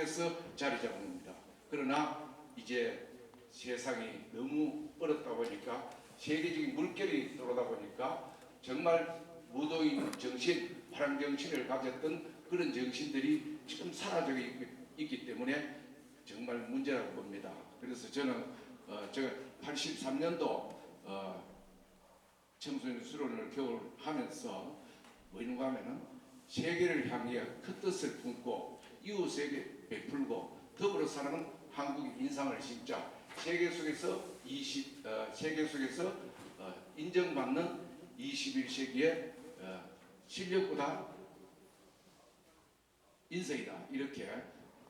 속에서 자리 잡습니다. 그러나 이제 세상이 너무 어렵다 보니까 세계적인 물결이 들어오다 보니까 정말 무도인 정신, 파랑 정신을 가졌던 그런 정신들이 지금 사라져 있- 있기 때문에 정말 문제라고 봅니다. 그래서 저는 어, 제가 83년도 어, 청소년 수련을 교육하면서 뭐인가 하면은 세계를 향해 큰 뜻을 품고 이웃에게 베풀고 더불어 사는 한국의 인상을 심자 세계 속에서 20 어, 세계 속에서 어, 인정받는 21세기의 어, 실력보다 인성이다 이렇게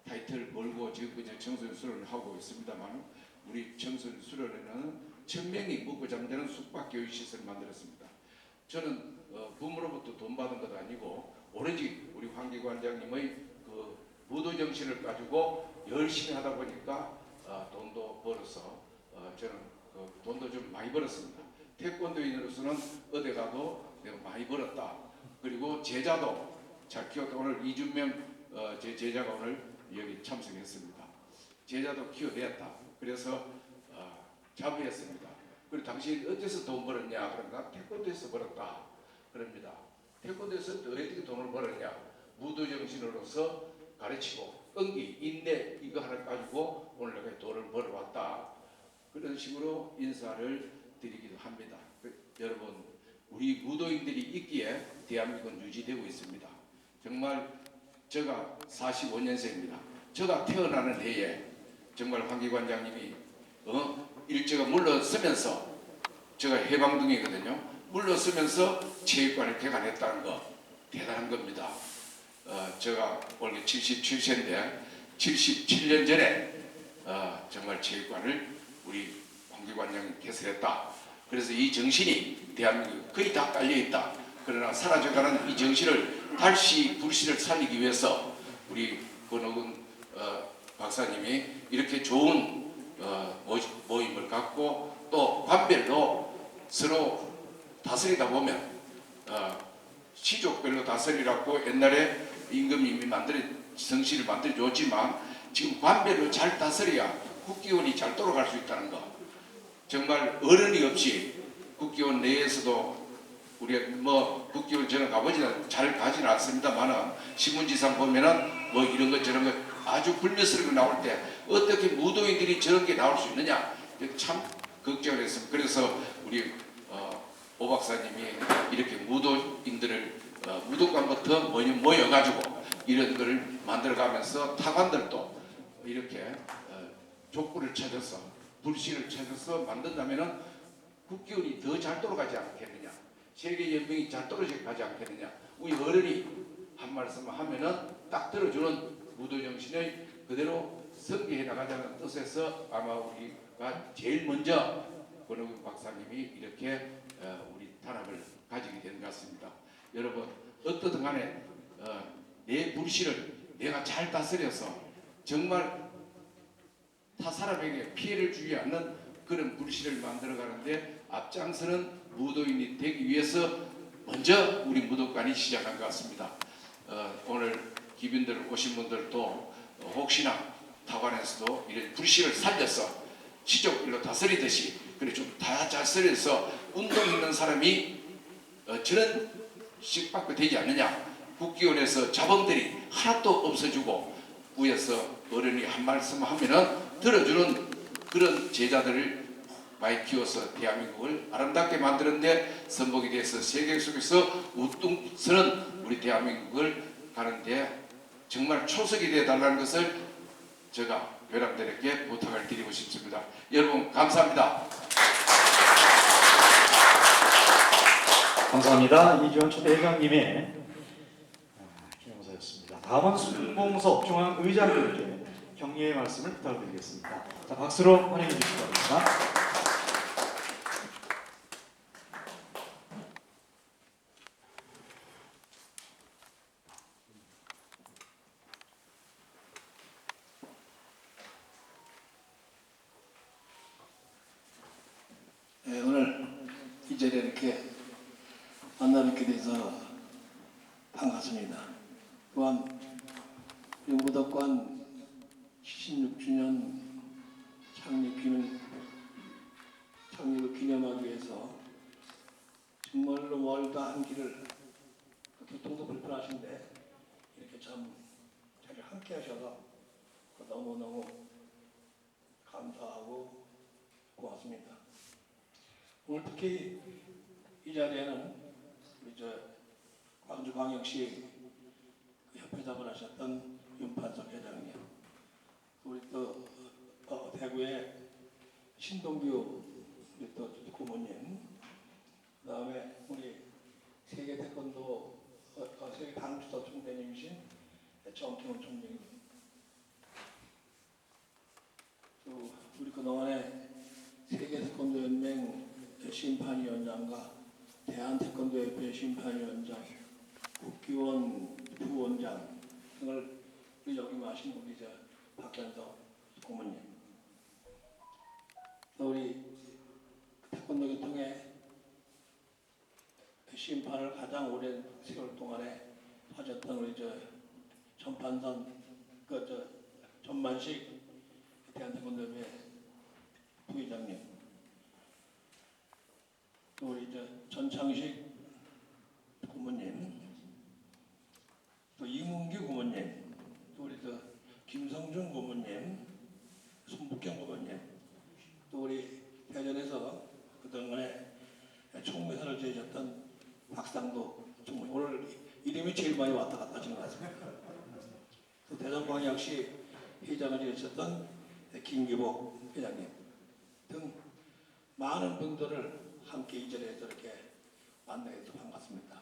타이틀을 걸고 지금까지 청소년 수련을 하고 있습니다만 우리 청소년 수련회는 천 명이 먹고 잠자는 숙박교육 시설을 만들었습니다. 저는 어, 부모로부터 돈 받은 것도 아니고 오로지 우리 황기관장님의 그 무도 정신을 가지고 열심히 하다 보니까 어, 돈도 벌어서 어, 저는 그 돈도 좀 많이 벌었습니다. 태권도인으로서는 어디 가도 내가 많이 벌었다. 그리고 제자도 잘 키웠다. 오늘 이준명 어, 제 제자가 오늘 여기 참석했습니다. 제자도 키워냈다. 그래서 어, 자부했습니다. 그리고 당신 어디서 돈 벌었냐? 그러니까 태권도에서 벌었다. 그럽니다. 태권도에서 어떻게 돈을 벌었냐? 무도 정신으로서 가르치고 끈기, 인내 이거 하나 가지고 오늘 내가 돈을 벌어왔다. 그런 식으로 인사를 드리기도 합니다. 그, 여러분 우리 무도인들이 있기에 대한민국은 유지되고 있습니다. 정말 제가 45년생입니다. 제가 태어나는 해에 정말 황기관장님이 어? 일제가 물러서면서 제가 해방둥이거든요. 물러서면서 체육관을 개관했다는 거 대단한 겁니다. 어, 제가 올해 77세인데 77년 전에 어, 정말 체육관을 우리 황기관장이 개설했다. 그래서 이 정신이 대한민국 거의 다 깔려 있다. 그러나 사라져가는 이 정신을 다시 불씨를 살리기 위해서 우리 권옥은 어, 박사님이 이렇게 좋은 어, 모- 모임을 갖고 또 관별로 서로 다스리다 보면 어, 시족별로 다스리라고 옛날에 임금님이 만들어 성씨를 만들어 줬지만 지금 관별로 잘 다스려야 국기원이 잘 돌아갈 수 있다는 거. 정말 어른이 없이 국기원 내에서도 우리 뭐 국기원 저는 가보지는 잘 가지는 않습니다만은 신문지상 보면은 뭐 이런 것 저런 것 아주 불미스럽게 나올 때 어떻게 무도인들이 저런 게 나올 수 있느냐 참 걱정을 했습니다. 그래서 우리 어, 오 박사님이 이렇게 무도인들을 어, 무도관부터 모여, 모여가지고 이런 거를 만들어가면서 타관들도 이렇게 어, 족구를 찾아서 불씨를 찾아서 만든다면은 국기원이 더 잘 돌아가지 않겠느냐? 세계 연맹이 잘 떨어져가지 않겠느냐? 우리 어른이 한 말씀 하면은 딱 들어주는 무도 정신을 그대로 성기해 나가자는 뜻에서 아마 우리가 제일 먼저 권호국 박사님이 이렇게 어, 우리 단합을 가지게 된 것 같습니다. 여러분 어떻든 간에 어, 내 불씨를 내가 잘 다스려서 정말 타 사람에게 피해를 주지 않는 그런 불씨를 만들어 가는데 앞장서는 무도인이 되기 위해서 먼저 우리 무도관이 시작한 것 같습니다. 어, 오늘 기빈들 오신 분들도 어, 혹시나 타관에서도 이런 불씨를 살려서 시족별로 다스리듯이 그래 좀다 다스려서 운동 있는 사람이 어, 저런 식밖에 되지 않느냐 국기원에서 자본들이 하나도 없어지고 위에서 어른이 한 말씀 하면은 들어주는 그런 제자들을 많이 키워서 대한민국을 아름답게 만드는데 선복이 돼서 세계 속에서 우뚝 서는 우리 대한민국을 가는데 정말 초석이 되어 달라는 것을 제가 여러분들에게 부탁을 드리고 싶습니다. 여러분 감사합니다. 감사합니다. 이주원 초대 회장님의 기념사였습니다. 다음은 순봉섭 중앙의장님께 격려의 말씀을 부탁드리겠습니다. 자, 박수로 환영해 주시기 바랍니다. 네, 오늘 이 자리에 이렇게 뵙게 돼서 반갑습니다. 또한 우리 무덕관 16주년 창립 기념 창립을 기념하기 위해서 정말로 멀다 한 길을 교통도 불편하신데 이렇게 참 자리 함께 하셔서 너무너무 감사하고 고맙습니다. 오늘 특히 이 자리에는 광주광역시 협회장을 하셨던 윤판석 회장님, 우리 또 어, 대구의 신동규 우리 또 고모님, 그 다음에 우리 세계 태권도 어, 어, 세계 당주도 총대님이신 정태훈 총장님, 또 우리 그동안에 세계 태권도 연맹 심판위원장과 대한 태권도 협회 심판위원장, 국기원 부원장. 등을 마신 우리 저 박현석 고모님, 또 우리 태권도 교통의 심판을 가장 오랜 세월 동안에 하셨던 우리 저 전판선 그저 전만식 대한태권도협회 부회장님, 또 우리 저 전창식 고모님, 또 이문규 고모님, 또 우리 저 김성준 고모님, 손북경 고모님, 또 우리 대전에서 그동안에 총매사를 지으셨던 박상도 총무 오늘 이름이 제일 많이 왔다 갔다 하신 것 같습니다. 또 대전광역시 회장을 지으셨던 김기복 회장님 등 많은 분들을 함께 이 자리에서 이렇게 만나게 돼서 반갑습니다.